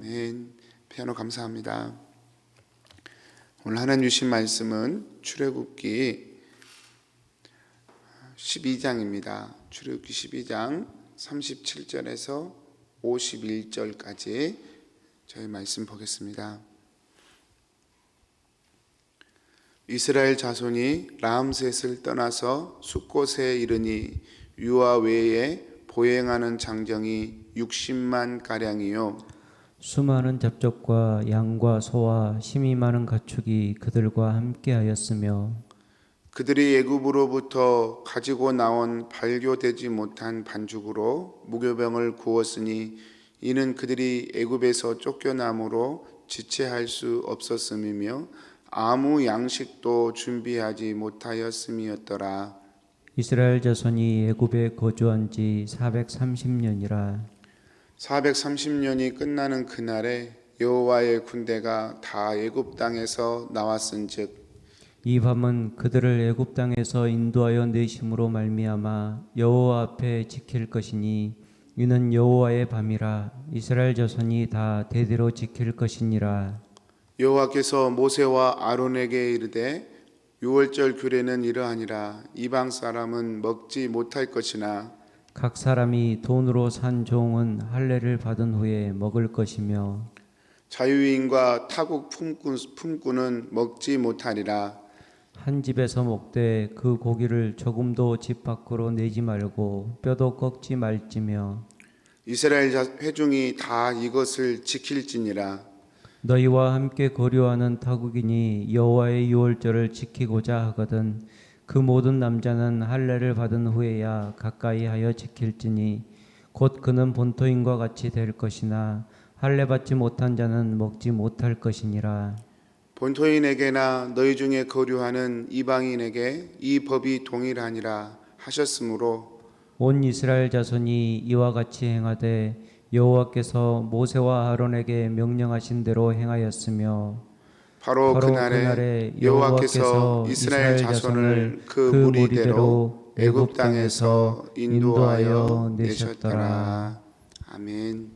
아멘. 피아노 감사합니다. 오늘 하나님 주신 말씀은 출애굽기 12장입니다. 출애굽기 12장 37절에서 51절까지 저희 말씀 보겠습니다. 이스라엘 자손이 라암셋을 떠나서 숫곳에 이르니 유아 외에 보행하는 장정이 60만 가량이요 수많은 잡족과 양과 소와 힘이 많은 가축이 그들과 함께하였으며 그들이 애굽으로부터 가지고 나온 발교되지 못한 반죽으로 무교병을 구웠으니 이는 그들이 애굽에서 쫓겨남으로 지체할 수 없었음이며 아무 양식도 준비하지 못하였음이었더라. 이스라엘 자손이 애굽에 거주한 지 430년이라 430년이 끝나는 그날에 여호와의 군대가 다 애굽 땅에서 나왔은즉 이 밤은 그들을 애굽 땅에서 인도하여 내심으로 말미암아 여호와 앞에 지킬 것이니 이는 여호와의 밤이라 이스라엘 자손이 다 대대로 지킬 것이니라. 여호와께서 모세와 아론에게 이르되 유월절 규례는 이러하니라. 이방 사람은 먹지 못할 것이나 각 사람이 돈으로 산 종은 할례를 받은 후에 먹을 것이며 자유인과 타국 품꾼, 품꾼 은 먹지 못하리라. 한 집에서 먹되 그 고기를 조금도 집 밖으로 내지 말고 뼈도 꺾지 말지며 이스라엘 자- 회중이 다 이것을 지킬지니라. 너희와 함께 거류하는 타국인이 여호와의 유월절을 지키고자 하거든 그 모든 남자는 할례를 받은 후에야 가까이 하여 지킬지니 곧 그는 본토인과 같이 될 것이나 할례 받지 못한 자는 먹지 못할 것이니라. 본토인에게나 너희 중에 거류하는 이방인에게 이 법이 동일하니라 하셨으므로 온 이스라엘 자손이 이와 같이 행하되 여호와께서 모세와 아론에게 명령하신 대로 행하였으며 바로, 바로 그날에, 그날에 여호와께서 이스라엘 자손을 그그 무리대로 애굽 땅에서 인도하여 내셨더라. 아멘.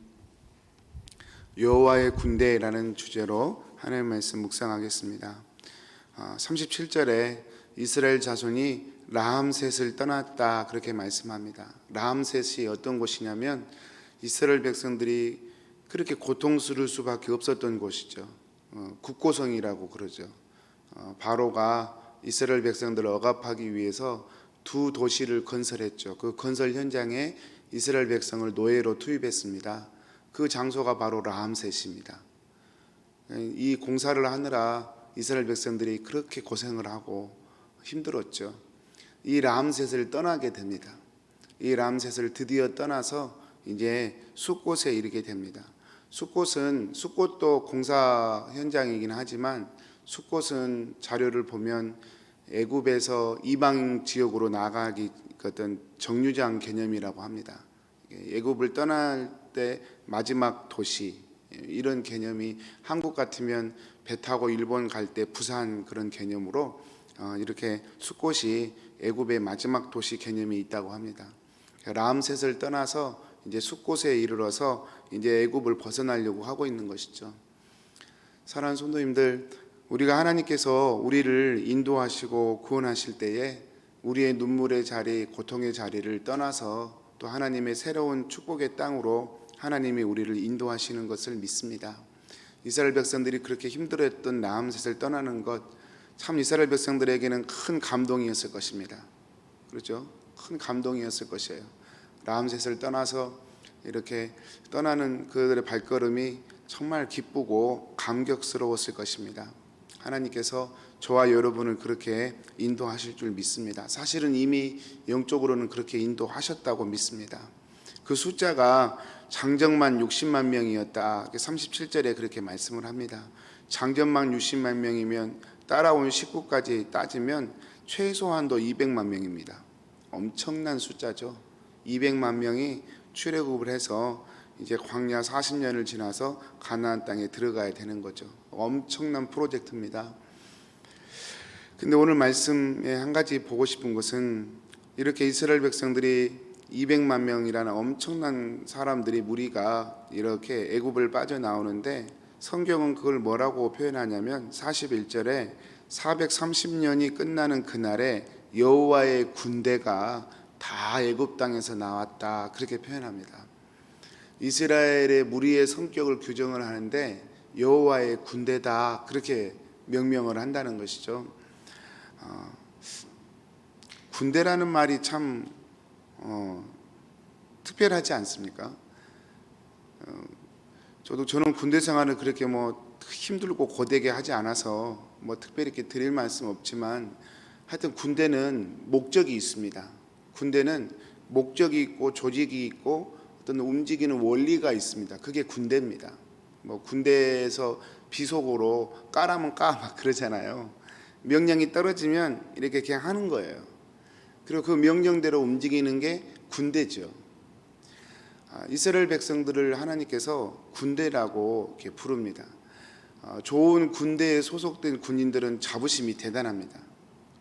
여호와의 군대라는 주제로 하나님의 말씀 묵상하겠습니다. 아, 37절에 이스라엘 자손이 라함셋을 떠났다 그렇게 말씀합니다. 라함셋이 어떤 곳이냐면 이스라엘 백성들이 그렇게 고통스러울 수밖에 없었던 곳이죠. 어, 국고성이라고 그러죠. 어, 바로가 이스라엘 백성들을 억압하기 위해서 두 도시를 건설했죠. 그 건설 현장에 이스라엘 백성을 노예로 투입했습니다. 그 장소가 바로 라함셋입니다. 이 공사를 하느라 이스라엘 백성들이 그렇게 고생을 하고 힘들었죠. 이 라함셋을 떠나게 됩니다. 이 라함셋을 드디어 떠나서 이제 숫곳에 이르게 됩니다. 숫곳은 숫곳도 공사 현장이긴 하지만 숫곳은 자료를 보면 애굽에서 이방 지역으로 나가기 어떤 정류장 개념이라고 합니다. 애굽을 떠날 때 마지막 도시 이런 개념이 한국 같으면 배 타고 일본 갈 때 부산 그런 개념으로 어, 이렇게 숫곳이 애굽의 마지막 도시 개념이 있다고 합니다. 라암셋을 떠나서 이제 숫곳에 이르러서 이제 애굽을 벗어나려고 하고 있는 것이죠. 사랑하는 성도님들, 우리가 하나님께서 우리를 인도하시고 구원하실 때에 우리의 눈물의 자리, 고통의 자리를 떠나서 또 하나님의 새로운 축복의 땅으로 하나님이 우리를 인도하시는 것을 믿습니다. 이스라엘 백성들이 그렇게 힘들어했던 나암셋을 떠나는 것, 참 이스라엘 백성들에게는 큰 감동이었을 것입니다. 그렇죠? 큰 감동이었을 것이에요. 라암셋을 떠나서 이렇게 떠나는 그들의 발걸음이 정말 기쁘고 감격스러웠을 것입니다. 하나님께서 저와 여러분을 그렇게 인도하실 줄 믿습니다. 사실은 이미 영적으로는 그렇게 인도하셨다고 믿습니다. 그 숫자가 장정만 60만 명이었다. 37절에 그렇게 말씀을 합니다. 장정만 60만 명이면 따라온 식구까지 따지면 최소한도 200만 명입니다. 엄청난 숫자죠. 200만 명이 출애굽을 해서 이제 광야 40년을 지나서 가나안 땅에 들어가야 되는 거죠. 엄청난 프로젝트입니다. 근데 오늘 말씀에 한 가지 보고 싶은 것은 이렇게 이스라엘 백성들이 200만 명이라는 엄청난 사람들이 무리가 이렇게 애굽을 빠져나오는데 성경은 그걸 뭐라고 표현하냐면 41절에 430년이 끝나는 그날에 여호와의 군대가 다 애굽 땅에서 나왔다 그렇게 표현합니다. 이스라엘의 무리의 성격을 규정을 하는데 여호와의 군대다 그렇게 명명을 한다는 것이죠. 어, 군대라는 말이 참 어, 특별하지 않습니까? 어, 저도 저는 군대 생활을 그렇게 뭐 힘들고 고되게 하지 않아서 뭐 특별히 이렇게 드릴 말씀 없지만 하여튼 군대는 목적이 있습니다. 군대는 목적이 있고 조직이 있고 어떤 움직이는 원리가 있습니다. 그게 군대입니다. 뭐 군대에서 비속어로 까라면 까 막 그러잖아요. 명령이 떨어지면 이렇게 그냥 하는 거예요. 그리고 그 명령대로 움직이는 게 군대죠. 아, 이스라엘 백성들을 하나님께서 군대라고 이렇게 부릅니다. 아, 좋은 군대에 소속된 군인들은 자부심이 대단합니다.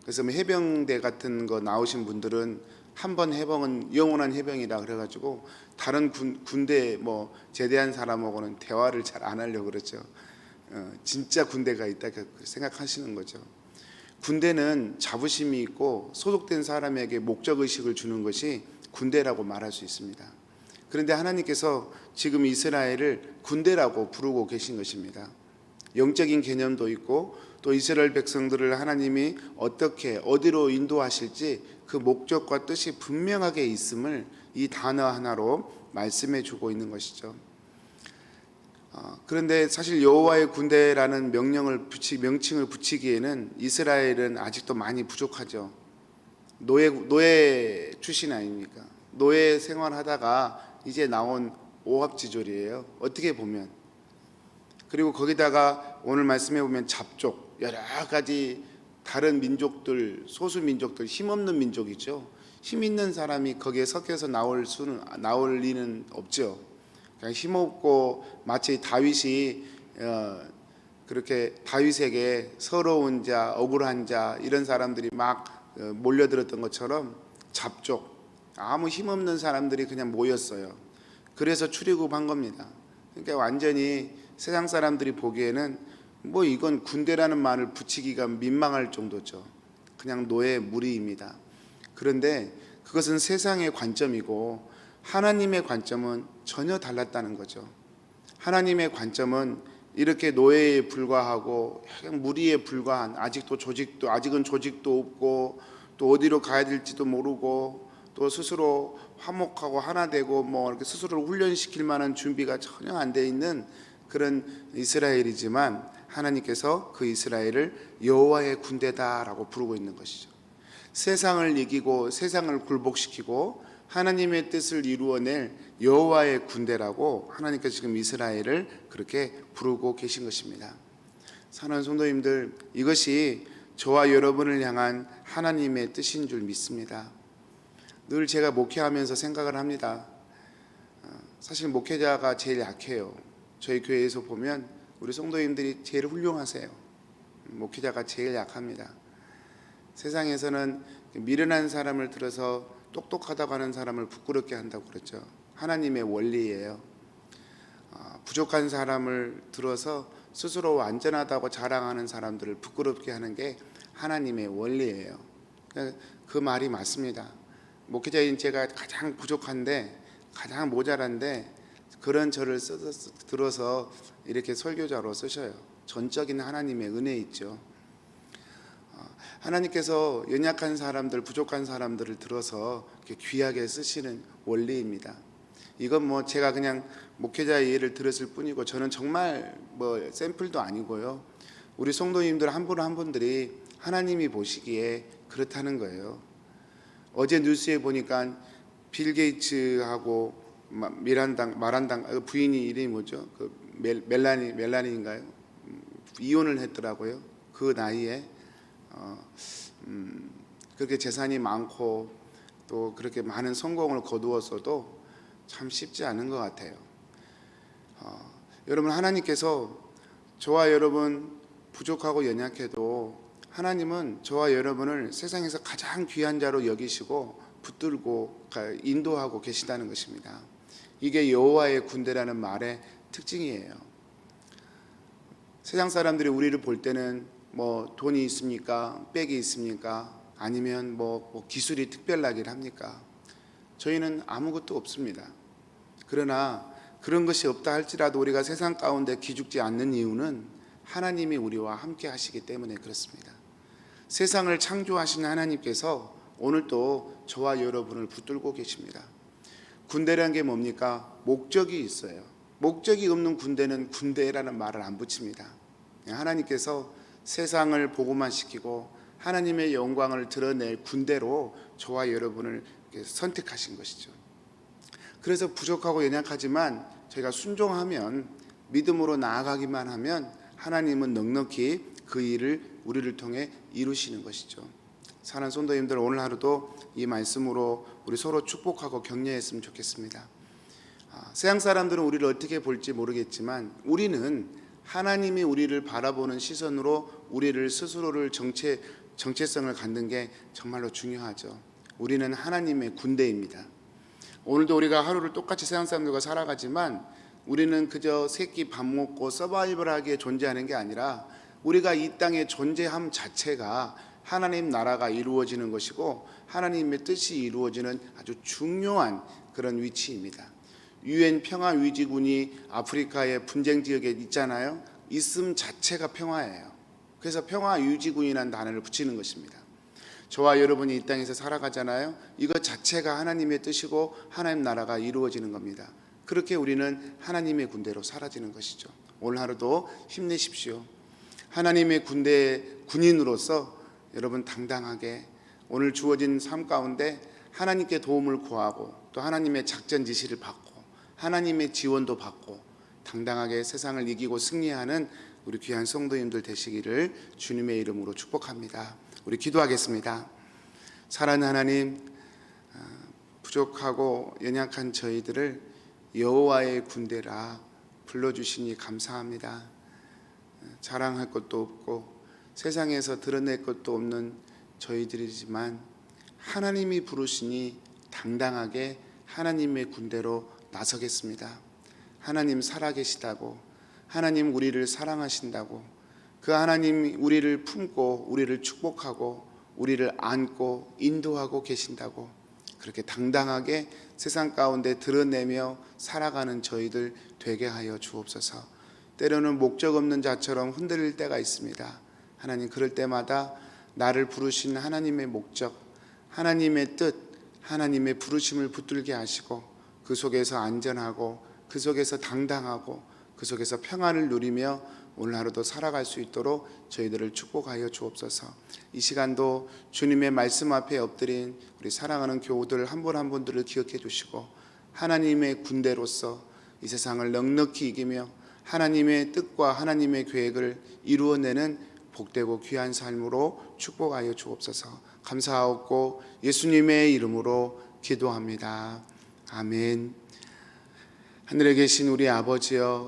그래서 뭐 해병대 같은 거 나오신 분들은 한 번 해병은 영원한 해병이라 그래가지고 다른 군, 군대 뭐 제대한 사람하고는 대화를 잘 안 하려고 그러죠. 어, 진짜 군대가 있다 그 생각하시는 거죠. 군대는 자부심이 있고 소속된 사람에게 목적 의식을 주는 것이 군대라고 말할 수 있습니다. 그런데 하나님께서 지금 이스라엘을 군대라고 부르고 계신 것입니다. 영적인 개념도 있고 또 이스라엘 백성들을 하나님이 어떻게 어디로 인도하실지 그 목적과 뜻이 분명하게 있음을 이 단어 하나로 말씀해 주고 있는 것이죠. 어, 그런데 사실 여호와의 군대라는 명령을 붙이 명칭을 붙이기에는 이스라엘은 아직도 많이 부족하죠. 노예 노예 출신 아닙니까? 노예 생활하다가 이제 나온 오합지졸이에요. 어떻게 보면 그리고 거기다가 오늘 말씀해 보면 잡족 여러 가지 다른 민족들 소수 민족들 힘없는 민족이죠. 힘 있는 사람이 거기에 섞여서 나올 수는 나올 리는 없죠. 그냥 힘없고 마치 다윗이 어, 그렇게 다윗에게 서러운 자, 억울한 자 이런 사람들이 막 어, 몰려들었던 것처럼 잡족 아무 힘없는 사람들이 그냥 모였어요. 그래서 출애굽한 겁니다. 그러니까 완전히 세상 사람들이 보기에는 뭐 이건 군대라는 말을 붙이기가 민망할 정도죠. 그냥 노예 무리입니다. 그런데 그것은 세상의 관점이고 하나님의 관점은 전혀 달랐다는 거죠. 하나님의 관점은 이렇게 노예에 불과하고 무리에 불과한 아직도 조직도 아직은 조직도 없고 또 어디로 가야 될지도 모르고 또 스스로 화목하고 하나 되고 뭐 이렇게 스스로를 훈련시킬 만한 준비가 전혀 안 돼 있는 그런 이스라엘이지만 하나님께서 그 이스라엘을 여호와의 군대다라고 부르고 있는 것이죠. 세상을 이기고 세상을 굴복시키고 하나님의 뜻을 이루어낼 여호와의 군대라고 하나님께서 지금 이스라엘을 그렇게 부르고 계신 것입니다. 사랑하는 성도님들, 이것이 저와 여러분을 향한 하나님의 뜻인 줄 믿습니다. 늘 제가 목회하면서 생각을 합니다. 어, 사실 목회자가 제일 약해요. 저희 교회에서 보면 우리 성도님들이 제일 훌륭하세요. 목회자가 제일 약합니다. 세상에서는 미련한 사람을 들어서 똑똑하다고 하는 사람을 부끄럽게 한다고 그랬죠. 하나님의 원리예요. 어, 부족한 사람을 들어서 스스로 완전하다고 자랑하는 사람들을 부끄럽게 하는 게 하나님의 원리예요. 그그 말이 맞습니다. 목회자인 제가 가장 부족한데 가장 모자란데 그런 저를 써서 들어서 이렇게 설교자로 쓰셔요. 전적인 하나님의 은혜 있죠. 어, 하나님께서 연약한 사람들, 부족한 사람들을 들어서 귀하게 쓰시는 원리입니다. 이건 뭐 제가 그냥 목회자의 예를 들었을 뿐이고 저는 정말 뭐 샘플도 아니고요. 우리 성도님들 한 분 한 분들이 하나님이 보시기에 그렇다는 거예요. 어제 뉴스에 보니까 빌 게이츠하고 마- 미란당 마란당 아, 부인이 이름이 뭐죠? 그 멜, 멜라니 멜라니인가요? 음, 이혼을 했더라고요. 그 나이에 어, 음, 그렇게 재산이 많고 또 그렇게 많은 성공을 거두었어도 참 쉽지 않은 것 같아요. 어, 여러분 하나님께서 저와 여러분 부족하고 연약해도 하나님은 저와 여러분을 세상에서 가장 귀한 자로 여기시고 붙들고 가- 인도하고 계시다는 것입니다. 이게 여호와의 군대라는 말의 특징이에요. 세상 사람들이 우리를 볼 때는 뭐 돈이 있습니까? 백이 있습니까? 아니면 뭐, 뭐 기술이 특별하긴 합니까? 저희는 아무것도 없습니다. 그러나 그런 것이 없다 할지라도 우리가 세상 가운데 기죽지 않는 이유는 하나님이 우리와 함께 하시기 때문에 그렇습니다. 세상을 창조하신 하나님께서 오늘도 저와 여러분을 붙들고 계십니다. 군대라는 게 뭡니까? 목적이 있어요. 목적이 없는 군대는 군대라는 말을 안 붙입니다. 하나님께서 세상을 보고만 시키고 하나님의 영광을 드러낼 군대로 저와 여러분을 선택하신 것이죠. 그래서 부족하고 연약하지만 저희가 순종하면 믿음으로 나아가기만 하면 하나님은 넉넉히 그 일을 우리를 통해 이루시는 것이죠. 사는 성도님들 오늘 하루도 이 말씀으로 우리 서로 축복하고 격려했으면 좋겠습니다. 아, 세상 사람들은 우리를 어떻게 볼지 모르겠지만 우리는 하나님이 우리를 바라보는 시선으로 우리를 스스로를 정체 정체성을 갖는 게 정말로 중요하죠. 우리는 하나님의 군대입니다. 오늘도 우리가 하루를 똑같이 세상 사람들과 살아가지만 우리는 그저 새끼 밥 먹고 서바이벌하게 존재하는 게 아니라 우리가 이 땅의 존재함 자체가 하나님 나라가 이루어지는 것이고 하나님의 뜻이 이루어지는 아주 중요한 그런 위치입니다. 유엔 평화 위지군이 아프리카의 분쟁 지역에 있잖아요. 있음 자체가 평화예요. 그래서 평화 유지군이라는 단어를 붙이는 것입니다. 저와 여러분이 이 땅에서 살아가잖아요. 이것 자체가 하나님의 뜻이고 하나님 나라가 이루어지는 겁니다. 그렇게 우리는 하나님의 군대로 사라지는 것이죠. 오늘 하루도 힘내십시오. 하나님의 군대 군인으로서 여러분 당당하게 오늘 주어진 삶 가운데 하나님께 도움을 구하고 또 하나님의 작전 지시를 받고 하나님의 지원도 받고 당당하게 세상을 이기고 승리하는 우리 귀한 성도님들 되시기를 주님의 이름으로 축복합니다. 우리 기도하겠습니다. 사랑하는 하나님, 아, 부족하고 연약한 저희들을 여호와의 군대라 불러주시니 감사합니다. 자랑할 것도 없고 세상에서 드러낼 것도 없는 저희들이지만 하나님이 부르시니 당당하게 하나님의 군대로 나서겠습니다. 하나님 살아계시다고 하나님 우리를 사랑하신다고 그 하나님 우리를 품고 우리를 축복하고 우리를 안고 인도하고 계신다고 그렇게 당당하게 세상 가운데 드러내며 살아가는 저희들 되게 하여 주옵소서. 때로는 목적 없는 자처럼 흔들릴 때가 있습니다. 하나님 그럴 때마다 나를 부르신 하나님의 목적, 하나님의 뜻, 하나님의 부르심을 붙들게 하시고 그 속에서 안전하고 그 속에서 당당하고 그 속에서 평안을 누리며 오늘 하루도 살아갈 수 있도록 저희들을 축복하여 주옵소서. 이 시간도 주님의 말씀 앞에 엎드린 우리 사랑하는 교우들 한 분 한 분들을 기억해 주시고 하나님의 군대로서 이 세상을 넉넉히 이기며 하나님의 뜻과 하나님의 계획을 이루어내는 복되고 귀한 삶으로 축복하여 주옵소서. 감사하옵고 예수님의 이름으로 기도합니다. 아멘. 하늘에 계신 우리 아버지여